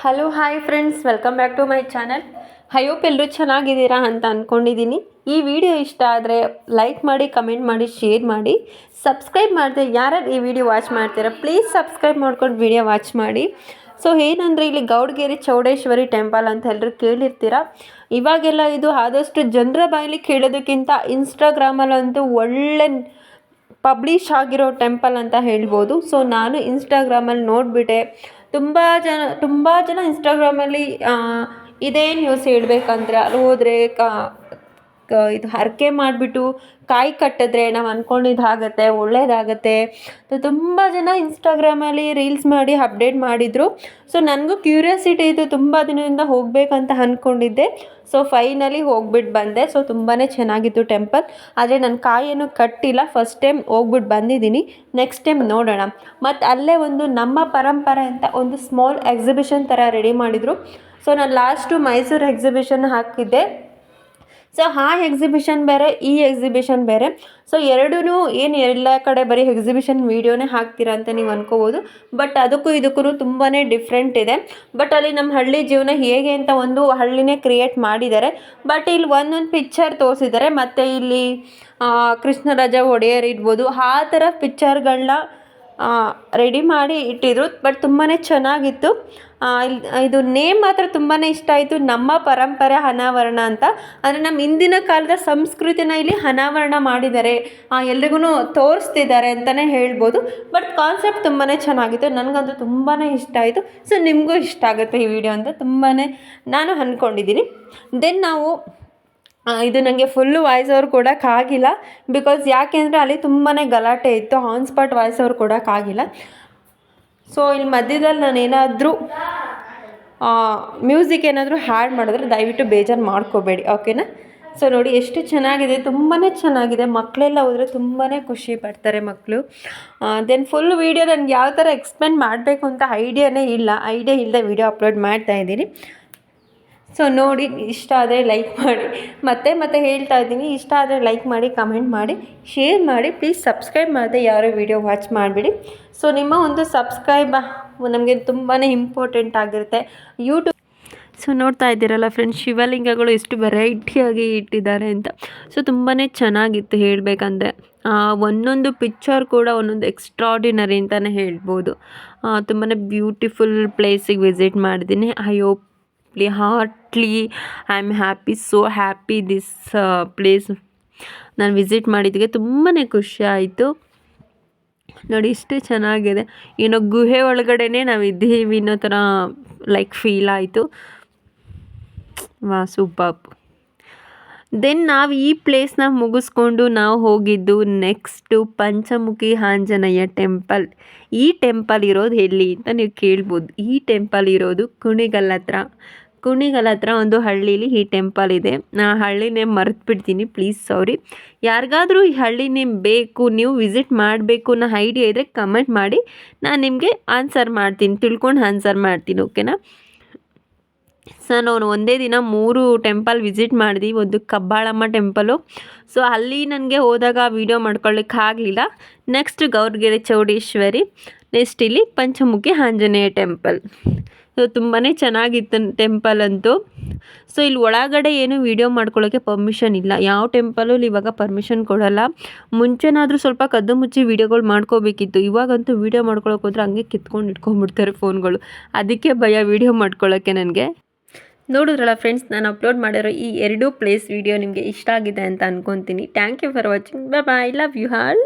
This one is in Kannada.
Hello hi friends welcome back to my channel ಹೈಯೋಪ್ ಎಲ್ಲರೂ ಚೆನ್ನಾಗಿದ್ದೀರಾ ಅಂತ ಅಂದ್ಕೊಂಡಿದ್ದೀನಿ ಈ ವಿಡಿಯೋ ಇಷ್ಟ ಆದರೆ ಲೈಕ್ ಮಾಡಿ ಕಮೆಂಟ್ ಮಾಡಿ ಶೇರ್ ಮಾಡಿ. ಸಬ್ಸ್ಕ್ರೈಬ್ ಮಾಡಿದೆ ಯಾರು ಈ ವಿಡಿಯೋ ವಾಚ್ ಮಾಡ್ತೀರಾ ಪ್ಲೀಸ್ ಸಬ್ಸ್ಕ್ರೈಬ್ ಮಾಡ್ಕೊಂಡು ವಿಡಿಯೋ ವಾಚ್ ಮಾಡಿ. ಸೊ ಏನಂದರೆ ಇಲ್ಲಿ ಗೌಡಗೇರಿ ಚೌಡೇಶ್ವರಿ ಟೆಂಪಲ್ ಅಂತ ಎಲ್ಲರೂ ಕೇಳಿರ್ತೀರ? ಇವಾಗೆಲ್ಲ ಇದು ಆದಷ್ಟು ಜನರ ಬಾಯಲ್ಲಿ ಕೇಳೋದಕ್ಕಿಂತ ಇನ್ಸ್ಟಾಗ್ರಾಮಲ್ಲಂತೂ ಒಳ್ಳೆ ಪಬ್ಲಿಷ್ ಆಗಿರೋ ಟೆಂಪಲ್ ಅಂತ ಹೇಳ್ಬೋದು. ಸೊ ನಾನು ಇನ್ಸ್ಟಾಗ್ರಾಮಲ್ಲಿ ನೋಡಿಬಿಟ್ಟೆ. ತುಂಬ ಜನ ತುಂಬ ಜನ ಇನ್ಸ್ಟಾಗ್ರಾಮಲ್ಲಿ ಇದೇ ನ್ಯೂಸ್ ಹೇಳ್ಬೇಕಂದ್ರೆ ಅಲ್ಲಿ ಹೋದರೆ ಕ ಇದು ಹರಕೆ ಮಾಡಿಬಿಟ್ಟು ಕಾಯಿ ಕಟ್ಟಿದ್ರೆ ನಾವು ಅಂದ್ಕೊಂಡಿದ್ದಾಗತ್ತೆ ಒಳ್ಳೇದಾಗತ್ತೆ. ತುಂಬ ಜನ ಇನ್ಸ್ಟಾಗ್ರಾಮಲ್ಲಿ ರೀಲ್ಸ್ ಮಾಡಿ ಅಪ್ಡೇಟ್ ಮಾಡಿದರು. ಸೊ ನನಗೂ ಕ್ಯೂರಿಯಾಸಿಟಿ ಇತ್ತು ತುಂಬ ದಿನದಿಂದ ಹೋಗಬೇಕಂತ ಅಂದ್ಕೊಂಡಿದ್ದೆ ಸೊ ಫೈನಲಿ ಹೋಗ್ಬಿಟ್ಟು ಬಂದೆ. ಸೊ ತುಂಬಾ ಚೆನ್ನಾಗಿತ್ತು ಟೆಂಪಲ್ ಆದರೆ ನನ್ನ ಕಾಯಿಯನ್ನು ಕಟ್ಟಿಲ್ಲ. ಫಸ್ಟ್ ಟೈಮ್ ಹೋಗ್ಬಿಟ್ಟು ಬಂದಿದ್ದೀನಿ. ನೆಕ್ಸ್ಟ್ ಟೈಮ್ ನೋಡೋಣ. ಮತ್ತು ಅಲ್ಲೇ ಒಂದು ನಮ್ಮ ಪರಂಪರೆ ಅಂತ ಒಂದು ಸ್ಮಾಲ್ ಎಕ್ಸಿಬಿಷನ್ ಥರ ರೆಡಿ ಮಾಡಿದರು. ಸೊ ನಾನು ಲಾಸ್ಟು ಮೈಸೂರು ಎಕ್ಸಿಬಿಷನ್ ಹಾಕಿದ್ದೆ. ಸೊ ಆ ಎಕ್ಸಿಬಿಷನ್ ಬೇರೆ, ಈ ಎಕ್ಸಿಬಿಷನ್ ಬೇರೆ. ಸೊ ಎರಡೂ ಏನು ಎಲ್ಲ ಕಡೆ ಬರೀ ಎಕ್ಸಿಬಿಷನ್ ವೀಡಿಯೋನೇ ಹಾಕ್ತೀರಾ ಅಂತ ನೀವು ಅನ್ಕೋಬೋದು. ಬಟ್ ಅದಕ್ಕೂ ಇದಕ್ಕೂ ತುಂಬಾ ಡಿಫ್ರೆಂಟ್ ಇದೆ. ಬಟ್ ಅಲ್ಲಿ ನಮ್ಮ ಹಳ್ಳಿ ಜೀವನ ಹೇಗೆ ಅಂತ ಒಂದು ಹಳ್ಳಿನೇ ಕ್ರಿಯೇಟ್ ಮಾಡಿದ್ದಾರೆ. ಬಟ್ ಇಲ್ಲಿ ಒಂದೊಂದು ಪಿಕ್ಚರ್ ತೋರಿಸಿದ್ದಾರೆ. ಮತ್ತು ಇಲ್ಲಿ ಕೃಷ್ಣರಾಜ ಒಡೆಯರ್ ಇರ್ಬೋದು. ಆ ಥರ ಪಿಕ್ಚರ್ಗಳನ್ನ ರೆಡಿ ಮಾಡಿ ಇಟ್ಟಿದ್ರು ಬಟ್ ತುಂಬಾ ಚೆನ್ನಾಗಿತ್ತು. ಇದು ನೇಮ್ ಮಾತ್ರ ತುಂಬಾ ಇಷ್ಟ ಆಯಿತು, ನಮ್ಮ ಪರಂಪರೆ ಅನಾವರಣ ಅಂತ. ಅಂದರೆ ನಮ್ಮ ಹಿಂದಿನ ಕಾಲದ ಸಂಸ್ಕೃತಿನ ಇಲ್ಲಿ ಅನಾವರಣ ಮಾಡಿದ್ದಾರೆ. ಎಲ್ರಿಗೂ ತೋರಿಸ್ತಿದ್ದಾರೆ ಅಂತಲೇ ಹೇಳ್ಬೋದು. ಬಟ್ ಕಾನ್ಸೆಪ್ಟ್ ತುಂಬಾ ಚೆನ್ನಾಗಿತ್ತು, ನನಗಂತೂ ತುಂಬಾ ಇಷ್ಟ ಆಯಿತು. ಸೊ ನಿಮಗೂ ಇಷ್ಟ ಆಗುತ್ತೆ ಈ ವಿಡಿಯೋ ಅಂತ ತುಂಬಾ ನಾನು ಅಂದ್ಕೊಂಡಿದ್ದೀನಿ ದೆನ್ ನಾವು ಇದು ನನಗೆ ಫುಲ್ಲು ವಾಯ್ಸ್ ಅವರು ಕೊಡೋಕ್ಕಾಗಿಲ್ಲ ಬಿಕಾಸ್ ಯಾಕೆ ಅಂದರೆ ಅಲ್ಲಿ ತುಂಬಾ ಗಲಾಟೆ ಇತ್ತು. ಆನ್ ಸ್ಪಾಟ್ ವಾಯ್ಸ್ ಓವರ್ ಕೊಡೋಕ್ಕಾಗಿಲ್ಲ ಸೊ ಇಲ್ಲಿ ಮಧ್ಯದಲ್ಲಿ ನಾನು ಏನಾದರೂ ಮ್ಯೂಸಿಕ್ ಏನಾದರೂ ಹ್ಯಾಡ್ ಮಾಡಿದ್ರೆ ದಯವಿಟ್ಟು ಬೇಜಾರು ಮಾಡ್ಕೋಬೇಡಿ. ಓಕೆನಾ ಸೊ ನೋಡಿ ಎಷ್ಟು ಚೆನ್ನಾಗಿದೆ. ತುಂಬಾ ಚೆನ್ನಾಗಿದೆ. ಮಕ್ಕಳೆಲ್ಲ ಹೋದರೆ ತುಂಬಾ ಖುಷಿ ಪಡ್ತಾರೆ ಮಕ್ಕಳು ದೆನ್ ಫುಲ್ ವೀಡಿಯೋ ನನಗೆ ಯಾವ ಥರ ಎಕ್ಸ್ಪ್ಲೇನ್ ಮಾಡಬೇಕು ಅಂತ ಐಡಿಯಾನೇ ಇಲ್ಲ. ಐಡಿಯಾ ಇಲ್ಲದೆ ವೀಡಿಯೋ ಅಪ್ಲೋಡ್ ಮಾಡ್ತಾ ಇದ್ದೀನಿ. ಸೊ ನೋಡಿ, ಇಷ್ಟ ಆದರೆ ಲೈಕ್ ಮಾಡಿ. ಮತ್ತೆ ಮತ್ತೆ ಹೇಳ್ತಾ ಇದ್ದೀನಿ, ಇಷ್ಟ ಆದರೆ ಲೈಕ್ ಮಾಡಿ ಕಮೆಂಟ್ ಮಾಡಿ ಶೇರ್ ಮಾಡಿ ಪ್ಲೀಸ್ ಸಬ್ಸ್ಕ್ರೈಬ್ ಮಾಡಿದೆ ಯಾರೋ ವೀಡಿಯೋ ವಾಚ್ ಮಾಡಿಬಿಡಿ. ಸೊ ನಿಮ್ಮ ಒಂದು ಸಬ್ಸ್ಕ್ರೈಬ್ ನಮಗೆ ತುಂಬಾ ಇಂಪಾರ್ಟೆಂಟ್ ಆಗಿರುತ್ತೆ. ಯೂಟ್ಯೂಬ್ ಸೊ ನೋಡ್ತಾ ಇದ್ದೀರಲ್ಲ ಫ್ರೆಂಡ್ಸ್ ಶಿವಲಿಂಗಗಳು ಎಷ್ಟು ವೆರೈಟಿಯಾಗಿ ಇಟ್ಟಿದ್ದಾರೆ ಅಂತ. ಸೊ ತುಂಬಾ ಚೆನ್ನಾಗಿತ್ತು ಹೇಳಬೇಕಂದ್ರೆ. ಒಂದೊಂದು ಪಿಕ್ಚರ್ ಕೂಡ ಒಂದೊಂದು ಎಕ್ಸ್ಟ್ರಾಡಿನರಿ ಅಂತಲೇ ಹೇಳ್ಬೋದು. ತುಂಬಾ ಬ್ಯೂಟಿಫುಲ್ ಪ್ಲೇಸಿಗೆ ವಿಸಿಟ್ ಮಾಡಿದ್ದೀನಿ. I hope ಪ್ಲಿ heartily I am happy so happy this place ನಾನು ವಿಸಿಟ್ ಮಾಡಿದ್ದಕ್ಕೆ ತುಂಬಾ ಖುಷಿ ಆಯಿತು. ನೋಡಿ ಇಷ್ಟು ಚೆನ್ನಾಗಿದೆ. ಏನೋ ಗುಹೆ ಒಳಗಡೆನೇ ನಾವು ಇದ್ದೀವಿ ಅನ್ನೋ ಥರ ಲೈಕ್ ಫೀಲ್ ಆಯಿತು. ವಾ ಸೂಪರ್ ದೆನ್ ನಾವು ಈ ಪ್ಲೇಸ್ನ ಮುಗಿಸ್ಕೊಂಡು ನಾವು ಹೋಗಿದ್ದು ನೆಕ್ಸ್ಟು ಪಂಚಮುಖಿ ಆಂಜನೇಯ ಟೆಂಪಲ್ ಈ ಟೆಂಪಲ್ ಇರೋದು ಎಲ್ಲಿ ಅಂತ ನೀವು ಕೇಳ್ಬೋದು. ಈ ಟೆಂಪಲ್ ಇರೋದು ಕುಣಿಗಲ್ ಹತ್ರ. ಕುಣಿಗಲ್ ಹತ್ರ ಒಂದು ಹಳ್ಳೀಲಿ ಈ ಟೆಂಪಲ್ ಇದೆ. ನಾ ಹಳ್ಳಿ ನೇಮ್ ಮರೆತು ಬಿಡ್ತೀನಿ ಪ್ಲೀಸ್ ಸಾರಿ ಯಾರಿಗಾದರೂ ಈ ಹಳ್ಳಿ ನೇಮ್ ಬೇಕು, ನೀವು ವಿಸಿಟ್ ಮಾಡಬೇಕು ಅನ್ನೋ ಐಡಿಯಾ ಇದ್ದರೆ ಕಮೆಂಟ್ ಮಾಡಿ. ನಾನು ನಿಮಗೆ ಆನ್ಸರ್ ಮಾಡ್ತೀನಿ, ತಿಳ್ಕೊಂಡು ಆನ್ಸರ್ ಮಾಡ್ತೀನಿ ಓಕೆನಾ ನಾವು ಒಂದೇ ದಿನ ಮೂರು ಟೆಂಪಲ್ ವಿಸಿಟ್ ಮಾಡಿದ್ವಿ, ಒಂದು ಕಬ್ಬಾಳಮ್ಮ ಟೆಂಪಲು. ಸೊ, ಅಲ್ಲಿ ನನಗೆ ಹೋದಾಗ ವೀಡಿಯೋ ಮಾಡ್ಕೊಳ್ಳಿಕ್ಕೆ ಆಗಲಿಲ್ಲ. ನೆಕ್ಸ್ಟ್ ಗೌರ್ಗೆರೆ ಚೌಡೇಶ್ವರಿ ನೆಕ್ಸ್ಟ್ ಇಲ್ಲಿ ಪಂಚಮುಖಿ ಆಂಜನೇಯ ಟೆಂಪಲ್. ಸೊ ತುಂಬಾ ಚೆನ್ನಾಗಿತ್ತು ಟೆಂಪಲ್ ಅಂತೂ. ಸೊ ಇಲ್ಲಿ ಒಳಗಡೆ ಏನು ವೀಡಿಯೋ ಮಾಡ್ಕೊಳ್ಳೋಕ್ಕೆ ಪರ್ಮಿಷನ್ ಇಲ್ಲ. ಯಾವ ಟೆಂಪಲಲ್ಲಿ ಇವಾಗ ಪರ್ಮಿಷನ್ ಕೊಡೋಲ್ಲ. ಮುಂಚೆನಾದರೂ ಸ್ವಲ್ಪ ಕದ್ದು ಮುಚ್ಚಿ ವೀಡಿಯೋಗಳು ಮಾಡ್ಕೋಬೇಕಿತ್ತು. ಇವಾಗಂತೂ ವೀಡಿಯೋ ಮಾಡ್ಕೊಳಕ್ಕೆ ಹೋದ್ರೆ ಹಂಗೆ ಕಿತ್ಕೊಂಡು ಇಟ್ಕೊಂಡ್ಬಿಡ್ತಾರೆ ಫೋನ್ಗಳು ಅದಕ್ಕೆ ಭಯ ವೀಡಿಯೋ ಮಾಡ್ಕೊಳ್ಳೋಕ್ಕೆ ನನಗೆ. ನೋಡಿದ್ರಲ್ಲ ಫ್ರೆಂಡ್ಸ್ ನಾನು ಅಪ್ಲೋಡ್ ಮಾಡಿರೋ ಈ ಎರಡೂ ಪ್ಲೇಸ್ ವೀಡಿಯೋ ನಿಮಗೆ ಇಷ್ಟ ಆಗಿದೆ ಅಂತ ಅನ್ಕೊತೀನಿ. Thank you for watching bye love you all